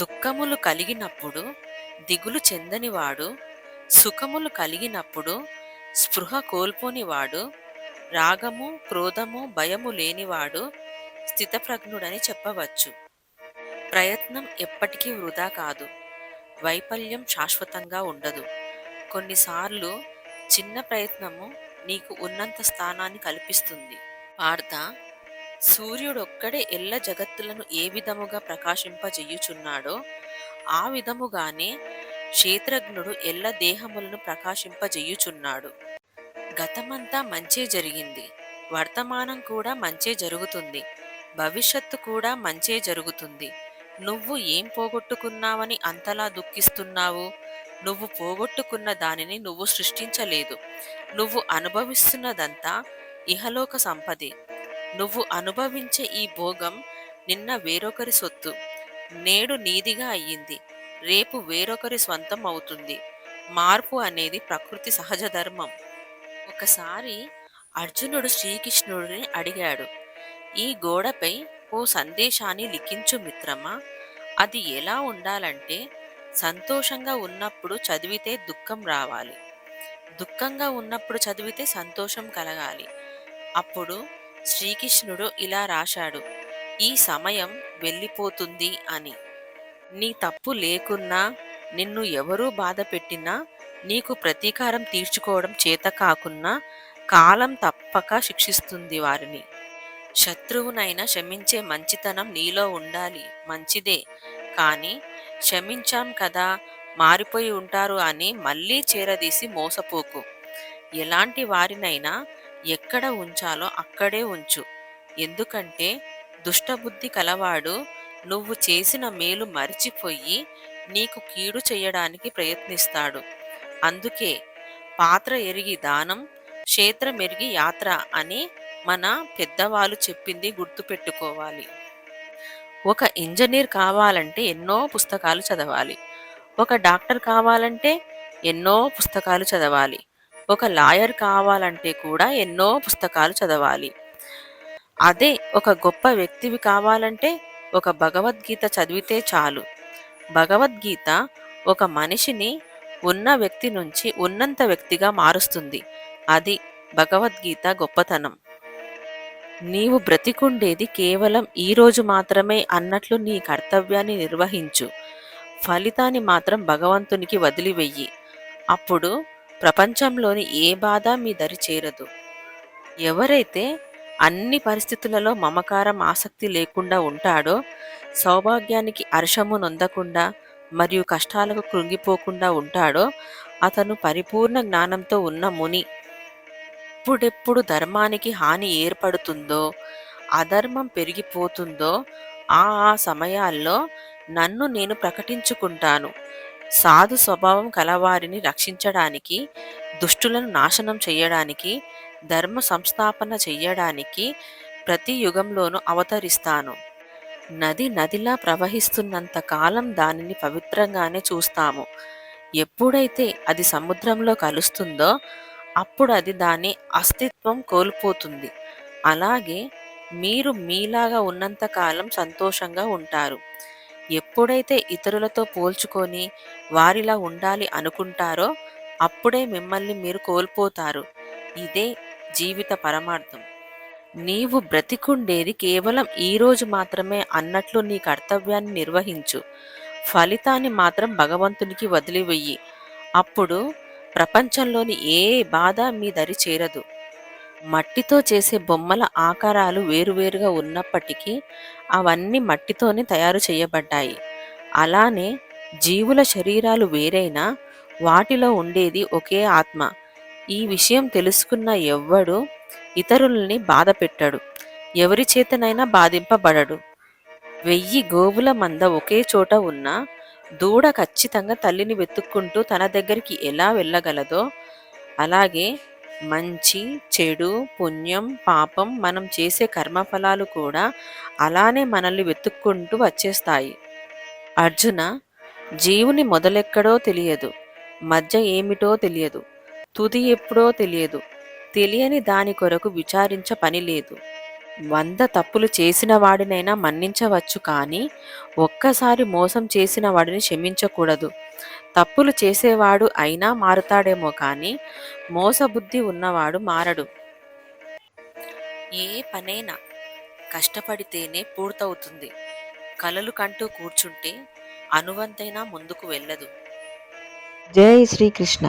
దుఃఖములు కలిగినప్పుడు దిగులు చెందనివాడు సుఖములు కలిగినప్పుడు స్పృహ కోల్పోనివాడు రాగము క్రోధము భయము లేనివాడు స్థితప్రజ్ఞుడని చెప్పవచ్చు. ప్రయత్నం ఎప్పటికీ వృధా కాదు వైఫల్యం శాశ్వతంగా ఉండదు. కొన్నిసార్లు చిన్న ప్రయత్నము నీకు ఉన్నంత స్థానాన్ని కల్పిస్తుంది. వార్త సూర్యుడొక్కడే ఎల్ల జగత్తులను ఏ విధముగా ప్రకాశింపజేయుచున్నాడో ఆ విధముగానే క్షేత్రజ్ఞుడు ఎల్ల దేహములను ప్రకాశింపజేయుచున్నాడు. గతమంతా మంచే జరిగింది. వర్తమానం కూడా మంచే జరుగుతుంది. భవిష్యత్తు కూడా మంచే జరుగుతుంది. నువ్వు ఏం పోగొట్టుకున్నావని అంతలా దుఃఖిస్తున్నావు? నువ్వు పోగొట్టుకున్న దానిని నువ్వు సృష్టించలేదు. నువ్వు అనుభవిస్తున్నదంతా ఇహలోక సంపదే. నువ్వు అనుభవించే ఈ భోగం నిన్న వేరొకరి సొత్తు. నేడు నీదిగా అయ్యింది. రేపు వేరొకరి స్వంతం అవుతుంది. మార్పు అనేది ప్రకృతి సహజ ధర్మం. ఒకసారి అర్జునుడు శ్రీకృష్ణుడిని అడిగాడు ఈ గోడపై ఓ సందేశాన్ని లిఖించు మిత్రమా? అది ఎలా ఉండాలంటే సంతోషంగా ఉన్నప్పుడు చదివితే దుఃఖం రావాలి. దుఃఖంగా ఉన్నప్పుడు చదివితే సంతోషం కలగాలి. అప్పుడు శ్రీకృష్ణుడు ఇలా రాశాడు ఈ సమయం వెళ్ళిపోతుంది అని. నీ తప్పు లేకున్నా నిన్ను ఎవరూ బాధ పెట్టినా నీకు ప్రతీకారం తీర్చుకోవడం చేత కాకున్నా కాలం తప్పక శిక్షిస్తుంది వారిని. శత్రువునైనా క్షమించే మంచితనం నీలో ఉండాలి మంచిదే. కానీ క్షమించాం కదా మారిపోయి ఉంటారు అని మళ్ళీ చేరదీసి మోసపోకు. ఎలాంటి వారినైనా ఎక్కడ ఉంచాలో అక్కడే ఉంచు. ఎందుకంటే దుష్టబుద్ధి కలవాడు నువ్వు చేసిన మేలు మరిచిపోయి నీకు కీడు చేయడానికి ప్రయత్నిస్తాడు. అందుకే పాత్ర ఎరిగి దానం క్షేత్రం ఎరిగి యాత్ర అని మన పెద్దవాళ్ళు చెప్పింది గుర్తుపెట్టుకోవాలి. ఒక ఇంజనీర్ కావాలంటే ఎన్నో పుస్తకాలు చదవాలి. ఒక డాక్టర్ కావాలంటే ఎన్నో పుస్తకాలు చదవాలి. ఒక లాయర్ కావాలంటే కూడా ఎన్నో పుస్తకాలు చదవాలి. అదే ఒక గొప్ప వ్యక్తివి కావాలంటే ఒక భగవద్గీత చదివితే చాలు. భగవద్గీత ఒక మనిషిని ఉన్న వ్యక్తి నుంచి ఉన్నంత వ్యక్తిగా మారుస్తుంది. అది భగవద్గీత గొప్పతనం. నీవు బ్రతికుండేది కేవలం ఈ రోజు మాత్రమే అన్నట్లు నీ కర్తవ్యాన్ని నిర్వహించు. ఫలితాన్ని మాత్రం భగవంతునికి వదిలివెయ్యి. అప్పుడు ప్రపంచంలోని ఏ బాధ మీ దరి చేరదు. ఎవరైతే అన్ని పరిస్థితులలో మమకారం ఆసక్తి లేకుండా ఉంటాడో సౌభాగ్యానికి అర్షము నొందకుండా మరియు కష్టాలకు కృంగిపోకుండా ఉంటాడో అతను పరిపూర్ణ జ్ఞానంతో ఉన్న ముని. ఎప్పుడెప్పుడు ధర్మానికి హాని ఏర్పడుతుందో అధర్మం పెరిగిపోతుందో ఆ ఆ సమయాల్లో నన్ను నేను ప్రకటించుకుంటాను. సాధు స్వభావం కలవారిని రక్షించడానికి దుష్టులను నాశనం చేయడానికి ధర్మ సంస్థాపన చేయడానికి ప్రతి యుగంలోనూ అవతరిస్తాను. నది నదిలా ప్రవహిస్తున్నంత కాలం దానిని పవిత్రంగానే చూస్తాము. ఎప్పుడైతే అది సముద్రంలో కలుస్తుందో అప్పుడు అది దాని అస్తిత్వం కోల్పోతుంది. అలాగే మీరు మీలాగా ఉన్నంత కాలం సంతోషంగా ఉంటారు. ఎప్పుడైతే ఇతరులతో పోల్చుకొని వారిలా ఉండాలి అనుకుంటారో అప్పుడే మిమ్మల్ని మీరు కోల్పోతారు. ఇదే జీవిత పరమార్థం. నీవు బ్రతికుండేది కేవలం ఈరోజు మాత్రమే అన్నట్లు నీ కర్తవ్యాన్ని నిర్వహించు. ఫలితాన్ని మాత్రం భగవంతునికి వదిలివెయ్యి. అప్పుడు ప్రపంచంలోని ఏ బాధ మీ దరి చేరదు. మట్టితో చేసే బొమ్మల ఆకారాలు వేరువేరుగా ఉన్నప్పటికీ అవన్నీ మట్టితోనే తయారు చేయబడ్డాయి. అలానే జీవుల శరీరాలు వేరైనా వాటిలో ఉండేది ఒకే ఆత్మ. ఈ విషయం తెలుసుకున్న ఎవ్వడు ఇతరులని బాధ పెట్టడు ఎవరి చేతనైనా బాధింపబడడు. వెయ్యి గోవుల మంద ఒకే చోట ఉన్న దూడ ఖచ్చితంగా తల్లిని వెతుక్కుంటూ తన దగ్గరికి ఎలా వెళ్ళగలదో అలాగే మంచి చెడు పుణ్యం పాపం మనం చేసే కర్మఫలాలు కూడా అలానే మనల్ని వెతుక్కుంటూ వచ్చేస్తాయి. అర్జున జీవుని మొదలెక్కడో తెలియదు. మధ్య ఏమిటో తెలియదు. తుది ఎప్పుడో తెలియదు. తెలియని దాని కొరకు విచారించ పని లేదు. వంద తప్పులు చేసిన వాడినైనా మన్నించవచ్చు కానీ ఒక్కసారి మోసం చేసిన వాడిని క్షమించకూడదు. తప్పులు చేసేవాడు అయినా మారుతాడేమో కానీ మోసబుద్ధి ఉన్నవాడు మారడు. ఏ పనైనా కష్టపడితేనే పూర్తవుతుంది. కలలు కంటూ కూర్చుంటే అనువంతైనా ముందుకు వెళ్ళదు. జై శ్రీకృష్ణ.